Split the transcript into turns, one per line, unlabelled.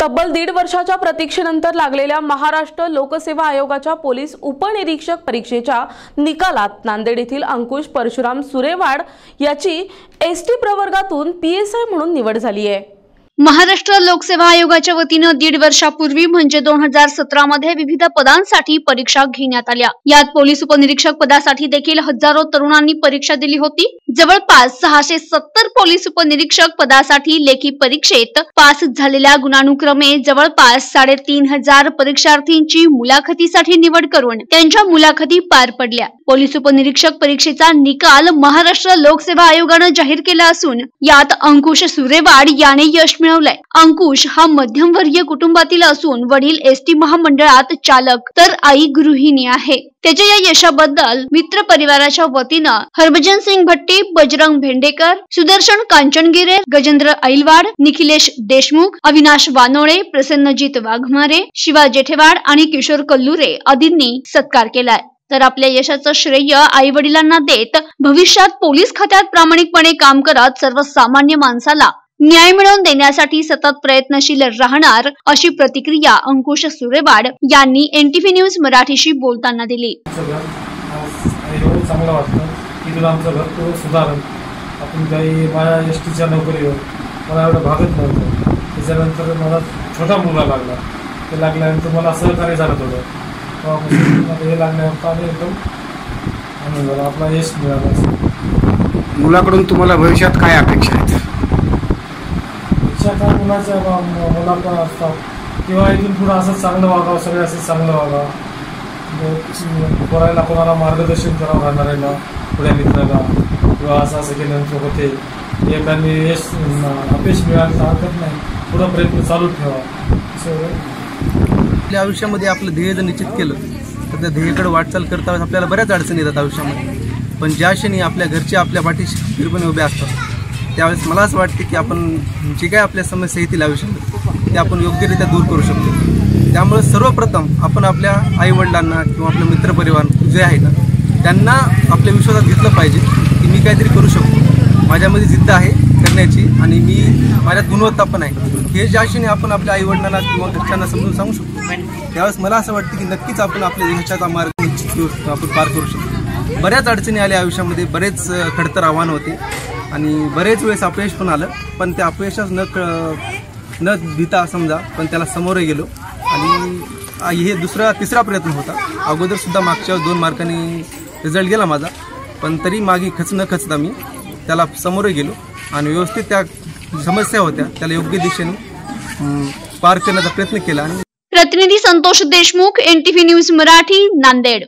तब्बल दीड वर्षाच्या प्रतीक्षेनंतर लागलेल्या महाराष्ट्र लोकसेवा आयोगाच्या पोलीस उपनिरीक्षक परीक्षेच्या निकालात नांदेड येथील अंकुश परशुराम सुरेवाड याची एस टी प्रवर्गातून पी एस आय म्हणून निवड झाली आहे.
महाराष्ट्र लोकसेवा आयोगाच्या वतीनं दीड वर्षापूर्वी म्हणजे दोन हजार सतरा मध्ये विविध पदांसाठी परीक्षा घेण्यात आल्या. यात पोलीस उपनिरीक्षक पदासाठी देखील हजारो तरुणांनी परीक्षा दिली होती. जवळपास सहाशे सत्तर पोलीस उपनिरीक्षक पदासाठी लेखी परीक्षेत पास झालेल्या गुणानुक्रमे जवळपास साडेतीन हजार परीक्षार्थींची मुलाखतीसाठी निवड करून त्यांच्या मुलाखती पार पडल्या. पोलीस उपनिरीक्षक परीक्षेचा निकाल महाराष्ट्र लोकसेवा आयोगानं जाहीर केला असून यात अंकुश सुरेवाड याने यश मिळवलंय. अंकुश हा मध्यमवर्गीय कुटुंबातील असून वडील एस टी महामंडळात चालक तर आई गृहिणी आहे. त्याच्या या यशाबद्दल मित्र परिवाराच्या वतीनं हरभजन सिंग भट्टी बजरंग भेंडेकर सुदर्शन कांचनगिरे गजेंद्र ऐलवाड निखिलेश देशमुख अविनाश वानोळे प्रसन्नजीत वाघमारे शिवा जेठेवाड आणि किशोर कल्लुरे आदींनी सत्कार केलाय. तर आपल्या यशाचं श्रेय आई वडिलांना देत भविष्यात पोलीस खात्यात प्रामाणिकपणे काम करत सर्वसामान्य माणसाला न्याय मिळवून देण्यासाठी सतत प्रयत्नशील राहणार अशी प्रतिक्रिया अंकुश सुरेवाड यांनी एनटीव्ही न्यूज मराठीशी बोलताना दिली.
चांगलं वाटतं की तुला आमचं घर सुधारण. आपण काही माझ्या एस टीच्या नोकरीवर मला एवढं भागत नव्हतं. त्याच्यानंतर मला छोटा मुलगा लागला. ते लागल्यानंतर मला सहकार्य झालं थोडं. हे लागल्यानंतर आम्ही एकदम आनंद झाला. आपला यश मिळाला.
मुलाकडून तुम्हाला भविष्यात काय अपेक्षा आहेत?
इच्छा काय मुलाच्या असतात. किंवा इथून पुढं असं चांगलं वागावं सगळे असं चांगलं वागावं. म्हणजे कोणाला मार्गदर्शन करावं राहणाऱ्याला पुढ्या मित्राला किंवा असं असं केल्यानंतर होते एकाने यश अपयश मिळायला हरकत नाही. पुढं प्रयत्न चालू ठेवा.
आपल्या आयुष्यामध्ये आपलं ध्येय जर निश्चित केलं तर त्या ध्येयाकडे वाटचाल करता आपल्याला बऱ्याच अडचणी येतात आयुष्यामध्ये. पण ज्या क्षणी आपल्या घरचे आपल्या पाठीशी खंबीरपणे उभे असतात त्यावेळेस मला असं वाटते की आपण जे काय आपल्या समस्या येतील आयुष्यात ते आपण योग्यरित्या दूर करू शकतो. त्यामुळे सर्वप्रथम आपण आपल्या आईवडिलांना किंवा आपल्या मित्रपरिवार जे आहे ना त्यांना आपल्या विश्वासात घेतलं पाहिजे की मी काहीतरी करू शकतो. माझ्यामध्ये जिद्द आहे करण्याची आणि मी माझ्यात गुणवत्ता पण आहे. हे ज्या क्षणी आपण आपल्या आईवडिलांना किंवा घरच्यांना समजून सांगू शकतो त्यावेळेस मला असं वाटतं की नक्कीच आपण आपल्या यशाचा मार्ग आपण पार करू शकतो. बऱ्याच अडचणी आल्या आयुष्यामध्ये बरेच खडतर आव्हान होते. आणि बरेच वेळेस अपयश पण आलं पण त्या अपयशास न क- न भीता समजा पण त्याला समोरही गेलो. आणि हे दुसरा तिसरा प्रयत्न होता. अगोदरसुद्धा मागच्या दोन मार्कांनी रिझल्ट गेला माझा पण तरी मागे खच न खचता मी त्याला समोरही गेलो. आणि व्यवस्थित त्या समस्या होत्या त्याला योग्य दिशेने पार करण्याचा प्रयत्न केला. आणि
प्रतिनिधी संतोष देशमुख एनटीव्ही न्यूज मराठी नांदेड.